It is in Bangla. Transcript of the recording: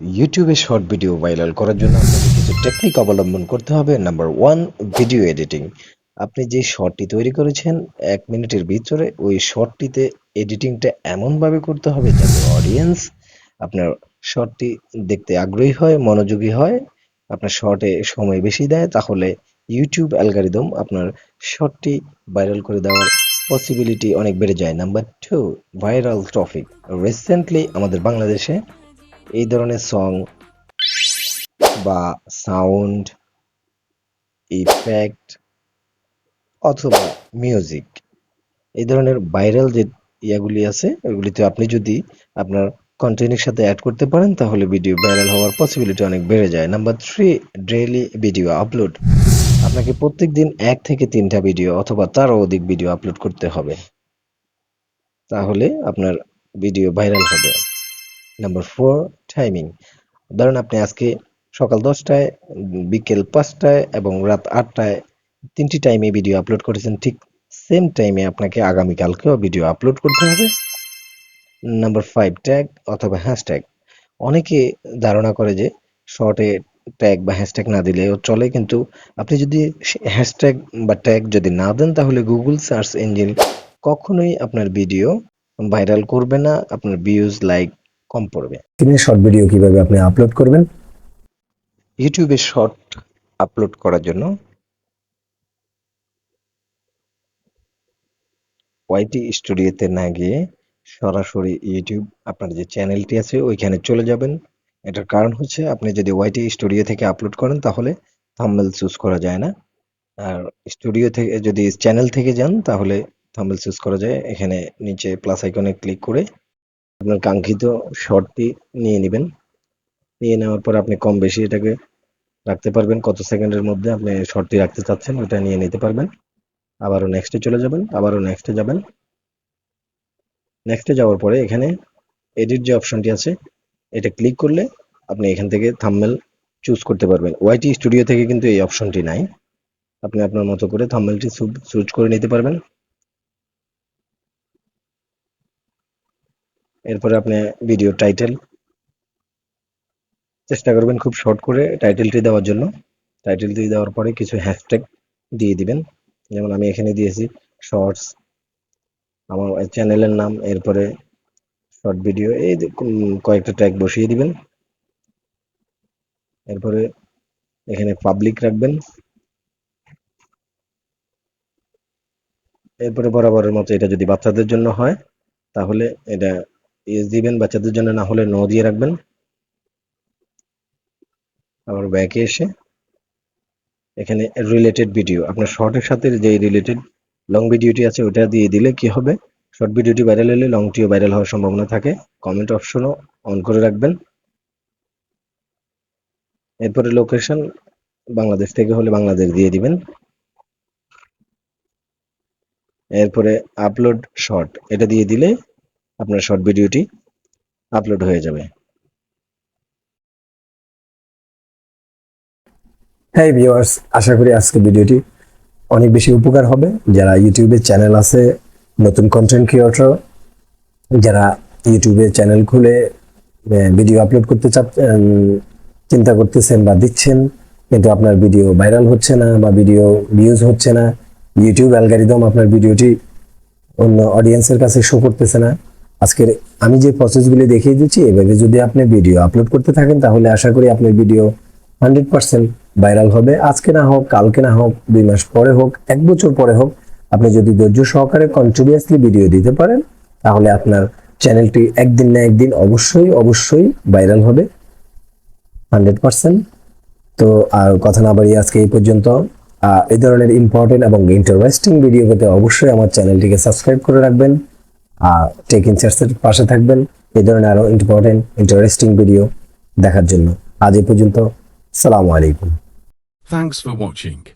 ইউটিউবে শর্ট ভিডিও ভাইরাল করার জন্য আপনাকে কিছু টেকনিক অবলম্বন করতে হবে। নাম্বার ওয়ান ভিডিও এডিটিং আপনি যে শর্টটি তৈরি করেছেন, এক মিনিটের ভিতরে ওই শর্টটিতে এডিটিংটা এমনভাবে করতে হবে যাতে অডিয়েন্স আপনার শর্টটি দেখতে আগ্রহী হয়, মনোযোগী হয়। আপনার শর্টে সময় বেশি দেয়, তাহলে ইউটিউব অ্যালগারিদম আপনার শর্টটি ভাইরাল করে দেওয়ার পসিবিলিটি অনেক বেড়ে যায়। Number two viral traffic recently আমাদের বাংলাদেশে এই ধরনের সং বা সাউন্ড ইফেক্ট অথবা মিউজিক এই ধরনের ভাইরাল যে ইয়াগুলি আছে ওইগুলিতে আপনি যদি আপনার কন্টেন্টের সাথে অ্যাড করতে পারেন, তাহলে ভিডিও ভাইরাল হওয়ার পসিবিলিটি অনেক বেড়ে যায়। Number three daily video upload আপনাকে প্রত্যেক দিন এক থেকে তিনটা ভিডিও অথবা তারও অধিক ভিডিও আপলোড করতে হবে। তাহলে আপনার ভিডিও ভাইরাল হবে। নাম্বার ফোর টাইমিং ধরেন আপনি আজকে সকাল দশটায়, বিকেল পাঁচটায় এবং রাত আটটায় তিনটি টাইমে ভিডিও আপলোড করেছেন, ঠিক সেম টাইমে আপনাকে আগামীকালকেও ভিডিও আপলোড করতে হবে। নাম্বার ফাইভ ট্যাগ অথবা হ্যাশট্যাগ অনেকে ধারণা করে যে শর্টে ট্যাগ বা হ্যাশট্যাগ না দিলেও চলে, কিন্তু আপনি যদি হ্যাশট্যাগ বা ট্যাগ যদি না দেন, তাহলে গুগল সার্চ ইঞ্জিন কখনোই আপনার ভিডিও ভাইরাল করবে না। আপনার ভিউজ লাইক কম পড়বে। স্ক্রিনে শর্ট ভিডিও কীভাবে আপনি আপলোড করবেন? ইউটিউবে শর্ট আপলোড করার জন্য ওয়াইটি স্টুডিওতে না গিয়ে সরাসরি ইউটিউব আপনার যে চ্যানেলটি আছে ওইখানে চলে যাবেন। এটার কারণ হচ্ছে আপনি যদি ওয়াইটি স্টুডিও থেকে আপলোড করেন তাহলে থাম্বনেল চুজ করা যায় না। আর স্টুডিও থেকে যদি চ্যানেল থেকে যান তাহলে থাম্বনেল চুজ করা যায়। এখানে নিচে প্লাস আইকনে ক্লিক করে আপনার কাঙ্ক্ষিত শর্টটি নিয়ে নেবেন। নিয়ে নেওয়ার পর আপনি কম বেশি এটাকে রাখতে পারবেন। কত সেকেন্ডের মধ্যে আপনি শর্টটি রাখতে চাচ্ছেন ওটা নিয়ে নিতে পারবেন। আবারও নেক্সটে চলে যাবেন, আবারও নেক্সটে যাবেন। নেক্সটে যাওয়ার পরে এখানে এডিট যে অপশনটি আছে, এটা ক্লিক করলে আপনি এখান থেকে থাম্বনেল চুজ করতে পারবেন। ওয়াইটি স্টুডিও থেকে কিন্তু এই অপশনটি নাই। আপনি আপনার মতো করে থাম্বনেলটি চুজ করে নিতে পারবেন। এরপরে আপনি ভিডিও টাইটেল চেষ্টা করবেন খুব শর্ট করে টাইটেলটি দেওয়ার জন্য। টাইটেলটি দেওয়ার পরে কিছু হ্যাশট্যাগ দিয়ে দিবেন। যেমন আমি এখানে দিয়েছি শর্টস আমার চ্যানেলের নাম, এরপরে শর্ট ভিডিও এই কয়েকটা ট্যাগ বসিয়ে দিবেন। এরপরে এখানে পাবলিক রাখবেন। এরপরে বরাবরের মতো এটা যদি বাচ্চাদের জন্য হয়, তাহলে এটা ইয়েস দিবেন, বাচ্চাদের জন্য না হলে নো দিয়ে রাখবেন। আবার ব্যাকে এসে এখানে রিলেটেড ভিডিও আপনার শর্টের সাথে যে রিলেটেড লং ভিডিওটি আছে ওটা দিয়ে দিলে কি হবে? শর্ট ভিডিওটি ভাইরাল হলে লংটিও ভাইরাল হওয়ার সম্ভাবনা থাকে। কমেন্ট অপশনও অন করে রাখবেন। এরপরে লোকেশন বাংলাদেশ থেকে হলে বাংলাদেশ দিয়ে দিবেন। এরপরে আপলোড শর্ট এটা দিয়ে দিলে আপনার শর্ট ভিডিওটি আপলোড হয়ে যাবে। হ্যাঁ ভিউয়ার্স আশা করি আজকে ভিডিওটি অনেক বেশি উপকার হবে। যারা ইউটিউবে চ্যানেল আছে, নতুন কন্টেন্ট ক্রিয়েটর যারা ইউটিউবে চ্যানেল খুলে ভিডিও আপলোড করতে চাচ্ছেন চিন্তা করতেছেন বা দিচ্ছেন, কিন্তু আপনার ভিডিও ভাইরাল হচ্ছে না বা ভিডিও ভিউজ হচ্ছে না ইউটিউব অ্যালগারিদম আপনার ভিডিওটি অন্য অডিয়েন্সের কাছে শো করতেছে না। আজকের আমি যে প্রসেসগুলি দেখিয়ে দিচ্ছি এভাবে যদি আপনি ভিডিও আপলোড করতে থাকেন, তাহলে আশা করি আপনার ভিডিও হান্ড্রেড পার্সেন্ট ভাইরাল হবে। আজকে না হোক, কালকে না হোক, দুই মাস পরে হোক, এক বছর পরে হোক, আপনি যদি ধৈর্য সহকারে কন্টিনিউয়াসলি ভিডিও দিতে পারেন, তাহলে আপনার চ্যানেলটি একদিন না একদিন অবশ্যই অবশ্যই ভাইরাল হবে। হান্ড্রেড পার্সেন্ট তো আর কথা না বাড়িয়ে আজকে এই পর্যন্ত। এই ধরনের ইম্পর্টেন্ট এবং ইন্টারেস্টিং ভিডিও পেতে অবশ্যই আমার চ্যানেলটিকে সাবস্ক্রাইব করে রাখবেন। টেক ইনসার্সের পাশে থাকবেন। এই ধরনের আরও ইম্পর্টেন্ট ইন্টারেস্টিং ভিডিও দেখার জন্য। আজ এ পর্যন্ত, সালামু আলাইকুম। Thanks for watching.